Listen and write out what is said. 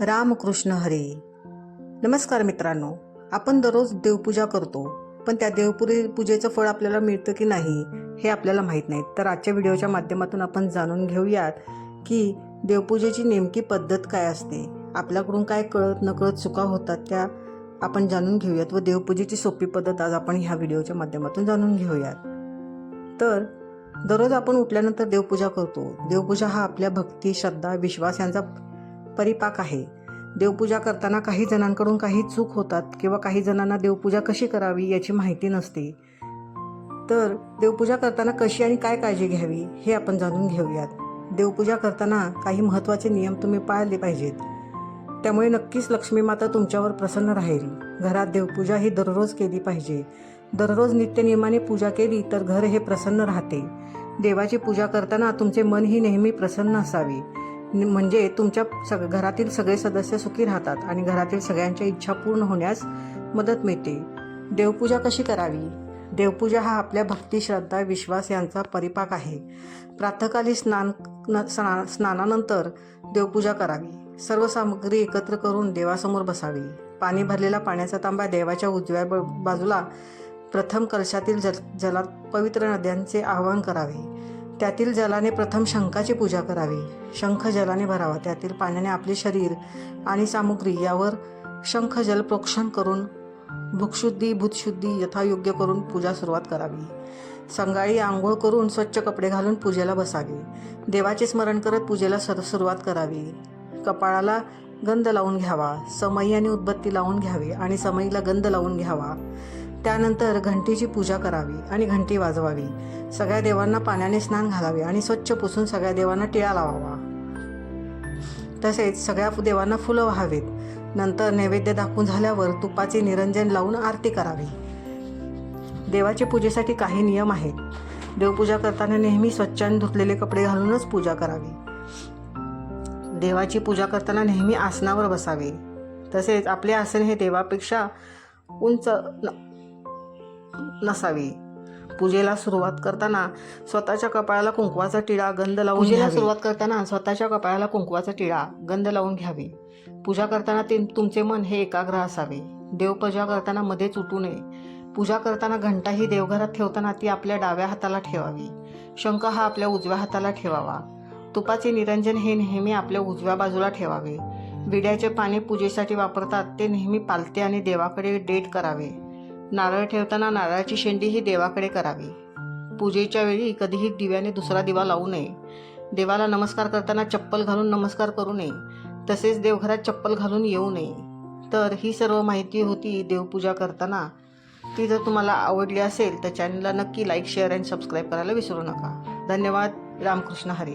रामकृष्ण हरी. नमस्कार मित्रांनो आपण दररोज देवपूजा करतो पण त्या देवपुरी पूजेचं फळ आपल्याला मिळतं की नाही हे आपल्याला माहीत नाही. तर आजच्या व्हिडिओच्या माध्यमातून आपण जाणून घेऊयात की देवपूजेची नेमकी पद्धत काय असते आपल्याकडून काय कळत नकळत चुका होतात त्या आपण जाणून घेऊयात व देवपूजेची सोपी पद्धत आज आपण ह्या व्हिडिओच्या माध्यमातून जाणून घेऊयात. तर दररोज आपण उठल्यानंतर देवपूजा करतो. देवपूजा हा आपल्या भक्ती श्रद्धा विश्वास यांचा परिपाक आहे. देवपूजा करताना काही जणांकडून काही चूक होतात किंवा काही जणांना देवपूजा कशी करावी याची माहिती नसते. तर देवपूजा करताना कशी आणि काय काळजी घ्यावी हे आपण जाणून घेऊयात. देवपूजा करताना काही महत्त्वाचे नियम तुम्ही पाळले पाहिजेत. त्यामुळे नक्कीच लक्ष्मी माता तुमच्यावर प्रसन्न राहील. घरात देवपूजा ही दररोज केली पाहिजे. दररोज नित्यनियमाने पूजा केली तर घर हे प्रसन्न राहते. देवाची पूजा करताना तुमचे मन ही नेहमी प्रसन्न असावे. म्हणजे तुमच्या सग घरातील सगळे सदस्य सुखी राहतात आणि घरातील सगळ्यांच्या इच्छा पूर्ण होण्यास मदत मिळते. देवपूजा कशी करावी? देवपूजा हा आपल्या भक्ती श्रद्धा विश्वास यांचा परिपाक आहे. प्रातःकाली स्नान न- स्ना स्नानानंतर देवपूजा करावी. सर्व सामग्री एकत्र करून देवासमोर बसावी. पाणी भरलेला पाण्याचा तांबा देवाच्या उजव्या ब- बाजूला प्रथम कलशातील जल जलात पवित्र नद्यांचे आवाहन करावे. त्यातील जलाने प्रथम शंखाची पूजा करावी. शंख जलाने भरावा. त्यातील पाण्याने आपले शरीर आणि सामुग्री यावर शंख जल प्रोक्षण करून भूकशुद्धी भूतशुद्धी यथायोग्य करून पूजा सुरुवात करावी. संगाळी आंघोळ करून स्वच्छ कपडे घालून पूजेला बसावे. देवाचे स्मरण करत पूजेला सर सुरुवात करावी. कपाळाला गंध लावून घ्यावा. समई आणि उदबत्ती लावून घ्यावी आणि समईला गंध लावून घ्यावा. त्यानंतर घंटीची पूजा करावी आणि घंटी वाजवावी. सगळ्या देवांना पाण्याने स्नान घालावे आणि स्वच्छ पुसून सगळ्या देवांना टिळा लावावा. तसेच सगळ्या देवांना फुलं व्हावेत. नंतर नैवेद्य दाखवून झाल्यावर तुपाचे निरंजन लावून आरती करावी. देवाच्या पूजेसाठी काही नियम आहेत. देवपूजा करताना नेहमी स्वच्छ आणि धुतलेले कपडे घालूनच पूजा करावी. देवाची पूजा करताना नेहमी आसनावर बसावे. तसेच आपले आसन हे देवापेक्षा उंच न- नसावे. पूजेला सुरुवात करताना स्वतःच्या कपाळाला कुंकवाचा टिळा गंध लावून पूजेला सुरुवात करताना स्वतःच्या कपाळाला कुंकवाचा टिळा गंध लावून घ्यावे. पूजा करताना ते तुमचे मन हे एकाग्र असावे. देवपूजा करताना मध्येच उठू नये. पूजा करताना घंटा ही देवघरात ठेवताना ती आपल्या डाव्या हाताला ठेवावी. शंख हा आपल्या उजव्या हाताला ठेवावा. तुपाचे निरंजन हे नेहमी आपल्या उजव्या बाजूला ठेवावे. विड्याचे पाणी पूजेसाठी वापरतात ते नेहमी पालते आणि देवाकडे डेट करावे. नारळ ठेवताना नारळाची शेंडी ही देवाकडे करावी. पूजेच्या वेळी कधीही दिव्याने दुसरा दिवा लावू नये. देवाला नमस्कार करताना चप्पल घालून नमस्कार करू नये. तसेच देवघरात चप्पल घालून येऊ नये. तर ही सर्व माहिती होती देवपूजा करताना. ती जर तुम्हाला आवडली असेल तर चॅनलला नक्की लाईक शेअर अँड सबस्क्राईब करायला विसरू नका. धन्यवाद. रामकृष्ण हरी.